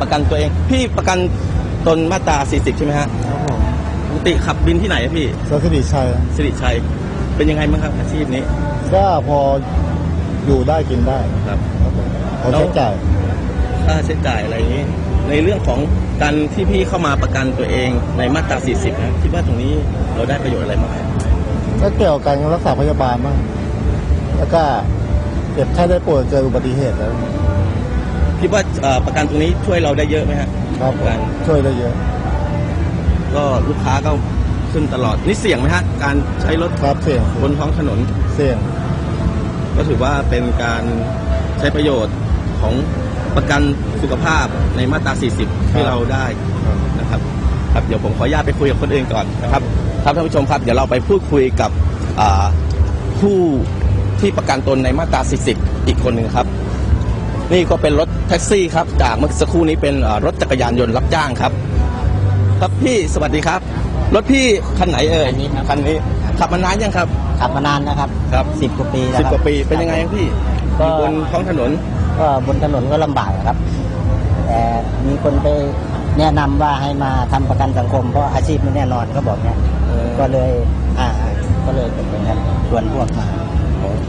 ประกันตัวเอง พี่ประกันตนมาตรา 40 ใช่ไหมฮะครับผมปกติขับบินที่ไหนอะพี่สวัสดีชัยสิริชัย เป็นยังไงบ้างครับอาชีพนี้ก็พออยู่ได้กินได้ครับ ครับผมพอใช้จ่ายค่าใช้จ่ายอะไรอย่างนี้ ในเรื่องของการที่พี่เข้ามาประกันตัวเองในมาตรา 40 นะคิดว่าตรงนี้เราได้ประโยชน์อะไรบ้างไหมก็เกี่ยวกับการรักษาพยาบาลบ้างแล้วก็เจ็บแค่ได้ป่วยเกิดอุบัติเหตุแล้ว คิดว่าเอ่อประกันตรงนี้ช่วยเราได้เยอะไหมฮะครับผมการช่วยได้เยอะ ก็ลูกค้าก็ขึ้นตลอดนี่เสี่ยงไหมฮะการใช้รถครับเสี่ยงบนท้องถนน เสี่ยงก็ถือว่าเป็นการใช้ประโยชน์ของประกันสุขภาพในมาตรา 40 ที่เราได้นะครับครับเดี๋ยวผมขออนุญาตไปคุยกับคนอื่นก่อนนะครับครับท่านผู้ชมครับ เดี๋ยวเราไปพูดคุยกับอ่าผู้ที่ประกันตนในมาตรา 40 อีกคนหนึ่งครับ นี่ก็เป็นรถแท็กซี่ครับ จากเมื่อสักครู่นี้เป็นอ่ารถจักรยานยนต์รับจ้างครับ ครับพี่สวัสดีครับ รถพี่คันไหนเอ่ยคันนี้ครับ คันนี้ขับมานานยังครับ ขับมานานนะครับครับ สิบกว่าปีแล้วสิบครับกว่าปีเป็นยังไงครับพี่ก็ อยู่บนท้องถนน ก็บนถนนก็ลำบากครับแต่มีคนไปแนะนำว่าให้มาทำประกันสังคมเพราะอาชีพไม่แน่นอนเขาบอกเนี่ยก็เลยอ่าก็เลยเป็นอย่างนั้นชวนพวกมา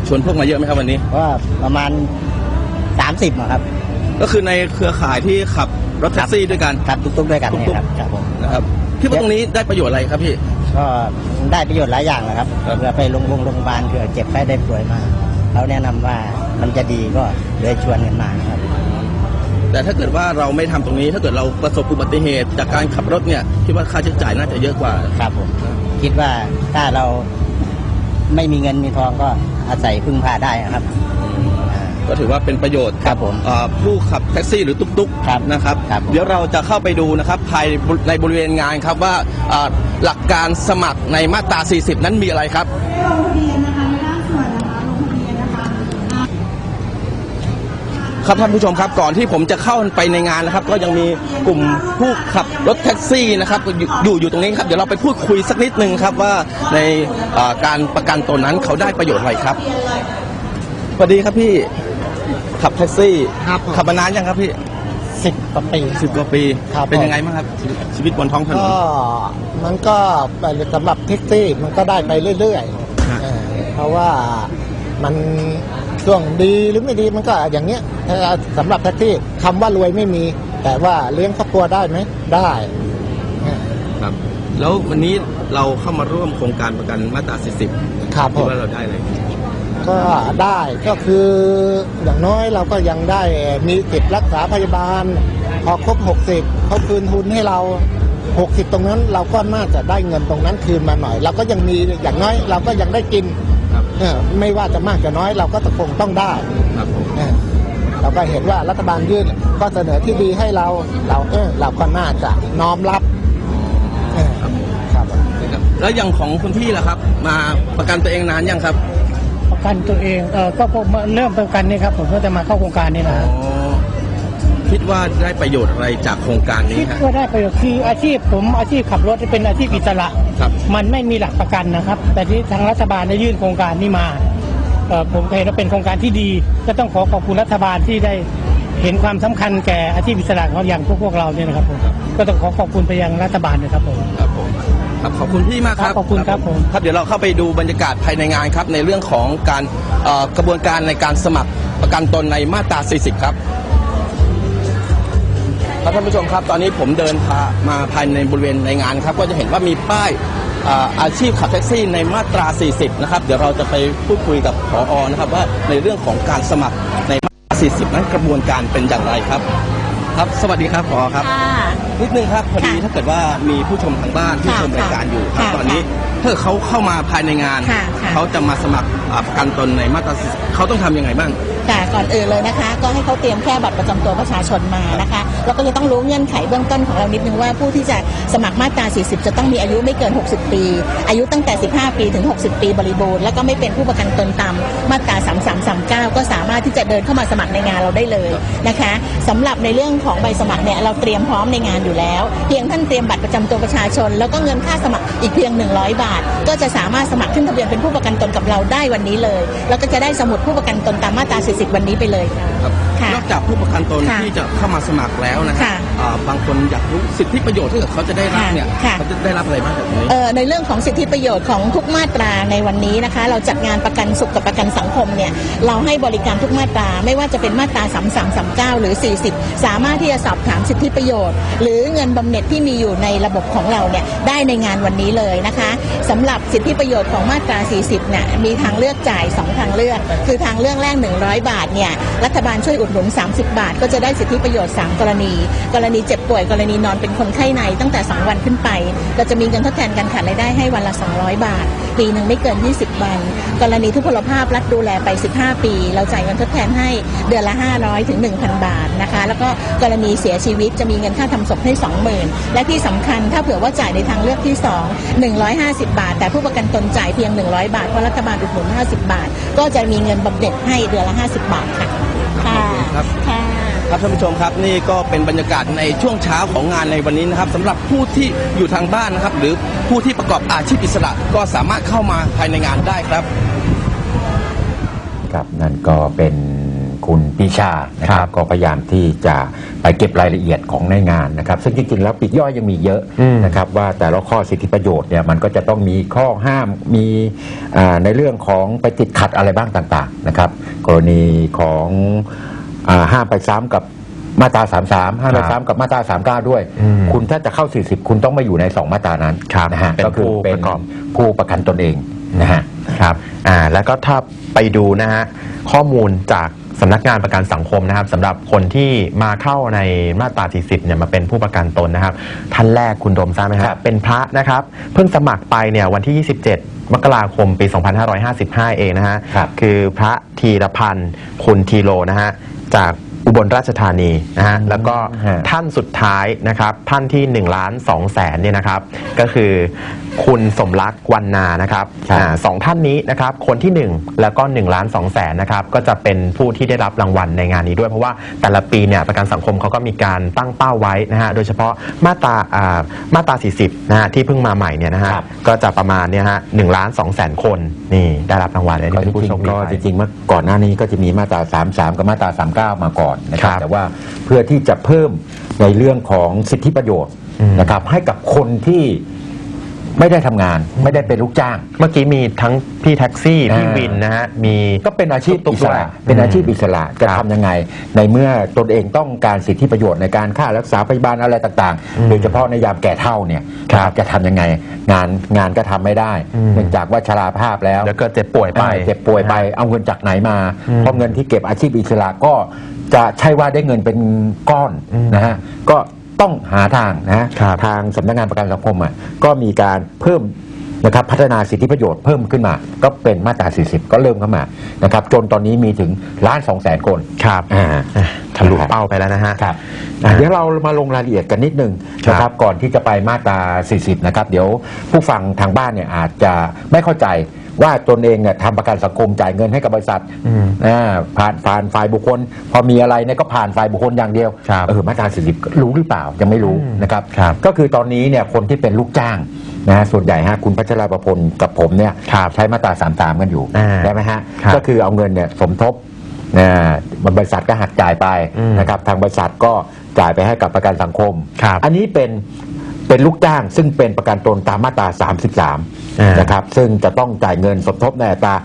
ชวนพวกมาเยอะไหมครับวันนี้ก็ประมาณ สามสิบครับ ก็คือในเครือข่ายที่ขับรถแท็กซี่ด้วยกันครับทุกๆด้วยกันเนี่ยครับครับผมนะครับคิดว่าตรงนี้ได้ประโยชน์อะไรครับพี่ ก็ได้ประโยชน์หลายอย่างนะครับครับเพื่อไปโรงพยาบาลโรงพยาบาลเผื่อเจ็บไข้ได้ป่วยมาเขาแนะนำว่ามันจะดีก็เลยชวนกันมานะครับ แต่ถ้าเกิดว่าเราไม่ทำตรงนี้ ถ้าเกิดเราประสบอุบัติเหตุ จากการขับรถเนี่ยคิดว่าค่าใช้จ่ายน่าจะเยอะกว่าครับผมคิดว่าถ้าเราไม่มีเงินมีทองก็อาศัยพึ่งพาได้ครับอ่า ก็ถือว่าเป็นประโยชน์ครับผมอ่าผู้ขับแท็กซี่หรือตุ๊กครับๆนะครับ ครับผมเดี๋ยวเราจะเข้าไปดูนะครับภายในบริเวณงานครับว่าอ่าหลักการสมัครในมาตรา 40 นั้นมีอะไรครับ ลงทะเบียนนะคะในด้านส่วนนะคะลงทะเบียนนะคะอ่า ครับท่านผู้ชมครับก่อนที่ผมจะเข้าไปในงานนะครับ ก็ยังมีกลุ่มผู้ขับรถแท็กซี่นะครับอยู่อยู่อยู่ตรงนี้ครับเดี๋ยวเราไปพูดคุยสักนิดนึงครับว่าในเอ่อการประกันตนนั้นเขาได้ประโยชน์อะไรครับสวัสดีครับพี่ ขับแท็กซี่ ครับผมขับมานานยังครับพี่สิบกว่าปี สิบกว่าปีครับ เป็นผมยังไงบ้างครับชีวิตชีวิตบนท้องถนน ก็มันก็สำหรับแท็กซี่มันก็ได้ไปเรื่อยฮะ ๆเออเพราะว่ามันช่วงดีหรือไม่ดีมันก็อย่างเนี้ยถ้าสำหรับแท็กซี่คำว่ารวยไม่มี แต่ว่าเลี้ยงครอบครัวได้ไหมได้เออครับ แล้ววันนี้เราเข้ามาร่วมโครงการประกันมาตรา40ครับผคิดมว่าเราได้อะไร ก็ได้ก็คืออย่างน้อยเราก็ยังได้มีสิทธิ์รักษาพยาบาล พอครบ 60เขาคืนทุนให้เรา 60 ตรงนั้นเราก็น่าจะได้เงินตรงนั้นคืนมาหน่อย เราก็ยังมีอย่างน้อยเราก็ยังได้กินครับเออไม่ว่าจะมากจะน้อยเราก็ตะคงต้องได้ครับผมเออเราก็เห็นว่ารัฐบาลยื่นก็เสนอที่ดีให้เราเราเออเราก็น่าจะน้อมรับเออครับครับนะครับ แล้วอย่างของคุณพี่ล่ะครับ มาประกันตัวเองนานยังครับประ กันตัวเองเออก็ผมเริ่มประกันนี่ครับผมก็จะมาเข้าโครงการนี้นะฮะอ๋อคิดว่าได้ประโยชน์อะไรจากโครงการนี้คิดฮะ ว่าได้ประโยชน์คืออาชีพผมอาชีพขับรถเป็นอาชีพอิสระ ครับ มันไม่มีหลักประกันนะครับ แต่ที่ทางรัฐบาลได้ยื่นโครงการนี้มาเออผมเห็นว่าเป็นโครงการที่ดี ก็ต้องขอขอบคุณรัฐบาลที่ได้เห็นความสำคัญแก่อาชีพอิสระของอย่างพวกพวกเราเนี่ยนะครับผมก็ต้องขอขอบคุณไปยังรัฐบาลนะครับผม ครับผม ครับขอบคุณพี่มากครับครับขอบคุณครับผมครับเดี๋ยวเราเข้าไปดูบรรยากาศภายในงานครับ ในเรื่องของการเอ่อกระบวนการในการสมัครประกันตนในมาตรา 40 ครับครับท่านผู้ชมครับ ตอนนี้ผมเดินพามาภายในบริเวณในงานครับ ก็จะเห็นว่ามีป้ายอ่าอาชีพขับแท็กซี่ในมาตรา 40 นะครับ เดี๋ยวเราจะไปพูดคุยกับผออนะครับว่าในเรื่องของการสมัครในมาตรา 40 นั้นกระบวนการเป็นอย่างไรครับ ครับ สวัสดีครับผอครับค่ะนิดนึงครับพอดีค่ะถ้าเกิดว่ามีผู้ชมทางบ้านที่ค่ะชมรายการอยู่ครับค่ะตอนนี้ถ้าเขาเข้ามาภายในงานค่ะค่ะเขาจะมาสมัครอ่าประกันตนในมาตรา40เขาต้องทำยังไงบ้าง ค่ะก่อนอื่นเลยนะคะ ก็ให้เขาเตรียมแค่บัตรประจำตัวประชาชนมานะคะแล้วก็จะต้องรู้เงื่อนไขเบื้องต้นของเรานิดนึงว่าผู้ที่จะสมัครมาตรา 40 จะต้องมีอายุไม่เกิน 60 ปี อายุตั้งแต่ 15 ปีถึง 60 ปีบริบูรณ์แล้วก็ไม่เป็นผู้ประกันตนตามมาตรา 3339 ก็สามารถที่จะเดินเข้ามาสมัครในงานเราได้เลยนะคะสำหรับในเรื่องของใบสมัครเนี่ยเราเตรียมพร้อมในงานอยู่แล้ว เพียงท่านเตรียมบัตรประจำตัวประชาชน แล้วก็เงินค่าสมัครอีกเพียง 100 บาท ก็จะสามารถสมัครขึ้นทะเบียนเป็นผู้ประกันตนกับเราได้วันนี้เลย แล้วก็จะได้สมุดผู้ประกันตนตามมาตรา40 40วันนี้ไปเลยค่ะ ครับค่ะนอกจากผู้ประกันตนค่ะที่จะเข้ามาสมัครแล้วนะฮะค่ะอ่าบางคนอยากรู้สิทธิประโยชน์ที่เขาจะได้รับเนี่ยค่ะ เขาจะได้รับอะไรบ้างจากตรงนี้ เอ่อในเรื่องของสิทธิประโยชน์ของทุกมาตราในวันนี้นะคะ เราจัดงานประกันสุขกับประกันสังคมเนี่ยเราให้บริการทุกมาตรา ไม่ว่าจะเป็นมาตรา 3 3 3 9 หรือ 40 สามารถที่จะสอบถามสิทธิประโยชน์ หรือเงินบำเหน็จที่มีอยู่ในระบบของเราเนี่ยได้ในงานวันนี้เลยนะคะสำหรับสิทธิประโยชน์ของมาตรา 40เนี่ยมีทางเลือกจ่าย 2 ทางเลือก คือทางเลือกแรก100 บาทเนี่ยรัฐบาลช่วยอุดหนุน 30 บาท ก็จะได้สิทธิประโยชน์ 3 กรณี กรณีเจ็บป่วยกรณีนอนเป็นคนไข้ในตั้งแต่ 2 วันขึ้นไป เราจะมีเงินทดแทนการขาดรายได้ให้วันละ 200 บาท ปีหนึ่งไม่เกิน 20 วัน กรณีทุพพลภาพรัฐดูแลไป 15 ปี เราจ่ายเงินทดแทนให้เดือนละ 500ถึง1,000 บาทนะคะแล้วก็กรณีเสียชีวิตจะมีเงินค่าทำศพให้ 20,000 และที่สำคัญถ้าเผื่อว่าจ่ายในทางเลือกที่ 2 150 บาท แต่ผู้ประกันตนจ่ายเพียง 100 บาทเพราะรัฐบาลอุดหนุน50 บาท ก็จะมีเงินบำเหน็จให้เดือนละ50 บาทค่ะค่ะครับ ค่ะครับท่านผู้ชมครับนี่ก็เป็นบรรยากาศในช่วงเช้าของงานในวันนี้นะครับสำหรับผู้ที่อยู่ทางบ้านนะครับ หรือผู้ที่ประกอบอาชีพอิสระก็สามารถเข้ามาภายในงานได้ครับ ครับนั่นก็เป็น คุณปีชานะครับก็พยายามที่จะไปเก็บรายละเอียดของในงานนะครับ ซึ่งจริงๆแล้วปลีกย่อยยังมีเยอะนะครับว่าแต่ละข้อสิทธิประโยชน์เนี่ยมันก็จะต้องมีข้อห้ามมีอ่าในเรื่องของไปติดขัดอะไรบ้างต่างๆนะครับกรณีของอาห้ามไปซ้ำกับมาตรา 33 ห้ามไปซ้ำกับมาตรา 39 ด้วย คุณถ้าจะเข้า 40 คุณต้องมาอยู่ใน 2 มาตรานั้นครับนะฮะเป็นก็คือผู้เป็ปนระกอบผู้ประกันตนเองนะฮะครับอ่าแล้วก็ถ้าไปดูนะฮะข้อมูลจาก สำนักงานประกันสังคมนะครับสำหรับคนที่มาเข้าในมาตรา 40 เนี่ยมาเป็นผู้ประกันตนนะครับ ท่านแรกคุณโดมทราบไหมคครัรับบ เป็นพระนะครับ เพิ่งสมัครไปเนี่ยวันที่ 27 มกราคมปี 2555 เองนะฮะครับ คือพระทีรพันธ์คุณทีโลนะฮะจาก อุบลราชธานีนะฮะแล้วก็ฮะ ท่านสุดท้ายนะครับ ท่านที่1ล้าน2แสนเนี่ยนะครับ ก็คือคุณสมรักวันนานะครับครับ อ่าสองท่านนี้นะครับ คนที่ 1 แล้วก็1ล้าน2แสนนะครับ ก็จะเป็นผู้ที่ได้รับรางวัลในงานนี้ด้วยเพราะว่าแต่ละปีเนี่ยประกันสังคมเขาก็มีการตั้งเป้าไว้นะฮะโดยเฉพาะมาตราอ่ามาตรา40นะฮะที่เพิ่งมาใหม่เนี่ยนะฮะครับ ก็จะประมาณเนี่ยฮะหนึ่งล้าน2แสนคนนี่ได้รับรางวัลเลยก็นี่จเป็นผู้ริโชงคดีๆก็ไป จริงๆเมื่อก่อนหน้านี้ก็จะมีมาตรา 33 กับมาตรา 39 มาก่อนนะครัครับบแต่ว่าเพื่อที่จะเพิ่มในเรื่องของสิทธิประโยชน์อืมนะครับให้กับคนที่ ไม่ได้ทำงานไม่ได้เป็นลูกจ้าง เมื่อกี้มีทั้งพี่แท็กซี่พี่อ่าวินนะฮะมี ก็เป็นอาชีพตุ๊กอิๆสด้วยระเป็นอาชีพอิสระจะครับทำยังไง ในเมื่อตนเองต้องการสิทธิประโยชน์ในการค่ารักษาพยาบาลอะไรต่างอืมๆโดยเฉพาะในยามแก่เท่าเนี่ยครับ จะทำยังไงงานงานก็ทำไม่ได้อืมเนื่องจากว่าชราภาพแล้ว แล้วก็เจ็บป่วยไปอ่าเจ็บป่วยไปเอาเงินจากไหนมา อืมเพราะเงินที่เก็บอาชีพอิสระก็จะใช่ว่าได้เงินเป็นก้อนอืมนะฮะก็ ต้องหาทางนะฮะครับทางสำนักงานประกันสังคมอะก็มีการเพิ่มนะครับพัฒนาสิทธิประโยชน์เพิ่มขึ้นมา ก็เป็นมาตรา 40 ก็เริ่มเข้ามานะครับจนตอนนี้มีถึงล้านสองแสนคนครับอ่าอะทะลุเป้าไปแล้วนะฮะครับอ่าเดี๋ยวเรามาลงรายละเอียดกันนิดนึงครับนะครับก่อนที่จะไปมาตรา 40 นะครับ เดี๋ยวผู้ฟังทางบ้านเนี่ยอาจจะไม่เข้าใจ ว่าตนเองเนี่ยทำประกันสังคมจ่ายเงินให้กับบริษัทอืมอ่าผ่านผ่านฝ่ายบุคคล พอมีอะไรเนี่ยก็ผ่านฝ่ายบุคคลอย่างเดียวครับเออมาตรา40รู้หรือเปล่ายังไม่รู้อืมนะครับ ครับก็คือตอนนี้เนี่ยคนที่เป็นลูกจ้างนะฮะส่วนใหญ่ฮะคุณพัชราประพลกับผมเนี่ยครับใช้มาตรา33กันอยู่อ่าได้ไหมฮะครับก็คือเอาเงินเนี่ยสมทบนะบริษัทก็หักจ่ายไปอืมนะครับทางบริษัทก็จ่ายไปให้กับประกันสังคม ครับ อันนี้เป็น เป็นลูกจ้างซึ่งเป็นประกันตนตามมาตราอ่า33 นะครับ ซึ่งจะต้องจ่ายเงินสมทบในอัตรา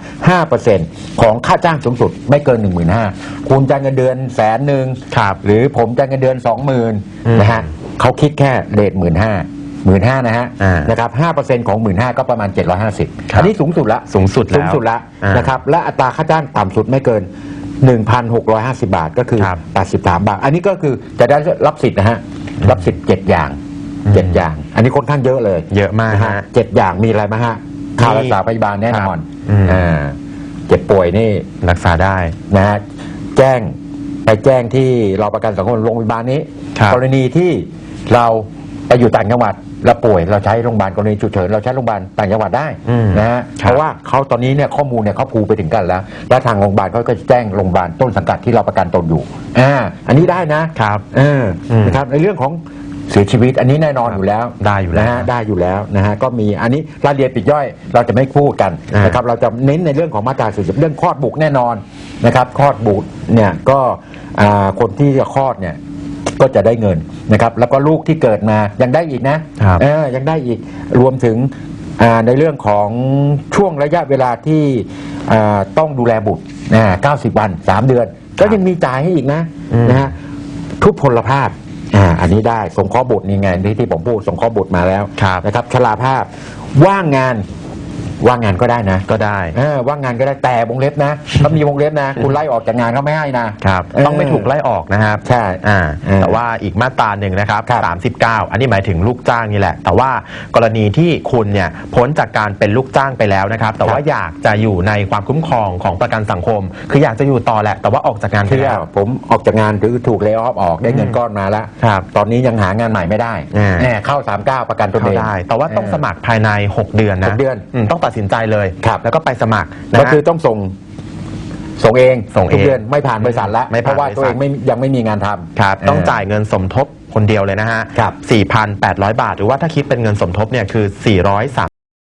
5%ของค่าจ้างสูงสุดไม่เกิน 15,000คุณจ่ายเงินเดือนแสนหนึ่งครับหรือผมจ่ายเงินเดือนอืม20,000นะฮะเขาคิดแค่เรทหมื่นห้าหมื่นห้านะฮะอ่านนะครับห้าเปอร์เซ็นต์ของหมื่นห้าก็ประมาณ750ครับอันนี้สูงสุดละสูงสุดแล้วสูงสุดละอ่านนะครับและอัตราค่าจ้างต่ำสุดไม่เกิน 1,650 บาทก็คือครับ83 บาท อันนี้ก็คือจะได้รับสิทธิ์นะฮะรับสิทธิ์7อย่าง อืม7อย่าง อันนี้ค่อนข้างเยอะเลยเยอะมากนะฮะฮะเจ็ดอย่างมีอะไรบ้างฮะค่ารักษาพยาบาลแน่นอนครับอืม อ่าเจ็บป่วยนี่รักษาได้ นะฮะแจ้งไปแจ้งที่เราประกันสังคมโรงพยาบาลนี้ ครับ กรณีที่เราไปอยู่ต่างจังหวัดแล้วป่วยเราใช้โรงพยาบาลกรณีฉุกเฉินเราใช้โรงพยาบาลต่างจังหวัดได้อืมนะฮะครับ เพราะว่าเขาตอนนี้เนี่ยข้อมูลเนี่ยเขาพูไปถึงกันแล้ว แล้วทางโรงพยาบาลเขาก็จะแจ้งโรงพยาบาลต้นสังกัดที่เราประกันตนอยู่อ่าอันนี้ได้นะ ครับ เอออมนะครับในเรื่องของ เสียชีวิตอันนี้แน่นอนอยู่แล้วได้อยู่แล้วนะฮะได้อยู่แล้วนะฮะก็มีอันนี้รายละเอียดปลีกย่อยเราจะไม่พูดกันอ่านนะครับเราจะเน้นในเรื่องของมาตรา40เรื่องคลอดบุกแน่นอนนะครับคลอดบุตรเนี่ยก็อ่าคนที่จะคลอดเนี่ยก็จะได้เงินนะครับแล้วก็ลูกที่เกิดมายังได้อีกนะครับ เออยังได้อีกรวมถึงอ่าในเรื่องของช่วงระยะเวลาที่อ่าต้องดูแลบุตรนะ90 วัน 3 เดือน ก็ยังมีจ่ายให้อีกนะอืมนะฮะทุพพลภาพ อ่าอันนี้ได้สงเคราะห์บุตรนี่ไงที่ที่ผมพูดสงเคราะห์บุตรมาแล้วครับ นะครับชราภาพว่างงาน ว่างงานก็ได้นะก็ได้เออว่างงานก็ได้แต่วงเล็บนะถ้ามีวงเล็บนะ คุณไล่ออกจากงานเขาไม่ให้นะครับเต้องไม่ถูกไล่ออกนะครับใช่อ่าเออแต่ว่าอีกมาตราหนึ่งนะครับครับ39อันนี้หมายถึงลูกจ้างนี่แหละ แต่ว่ากรณีที่คุณเนี่ยพ้นจากการเป็นลูกจ้างไปแล้วนะครับ แต่ว่าอยากจะอยู่ในความคุ้มครองของประกันสังคม คืออยากจะอยู่ต่อแหละ แต่ว่าออกจากงานไปคือแล้วผมออกจากงานหรือถูกเล y o ออฟออกได้เงินก้อนมาแล้วครับตอนนี้ยังหางานใหม่ไม่ได้อ่าแหมเข้า 39 ประกันตนเข้าเองได้ แต่ว่าต้องเสมัครภายใน 6 เดือนนะหกเดือนมต้องตัดสินใจเลย ครับ แล้วก็ไปสมัครนะก็ฮะ คือต้องส่ง ส่งเองส่งเองทุกเดือนไม่ผ่านบริษัทแล้วไม่เพผ่านราะว่าบริษัทตัวเองไม่ยังไม่มีงานทำครับต้องเจ่ายเงินสมทบคนเดียวเลยนะฮะครับ4,800 บาท หรือว่าถ้าคิดเป็นเงินสมทบเนี่ยคือ403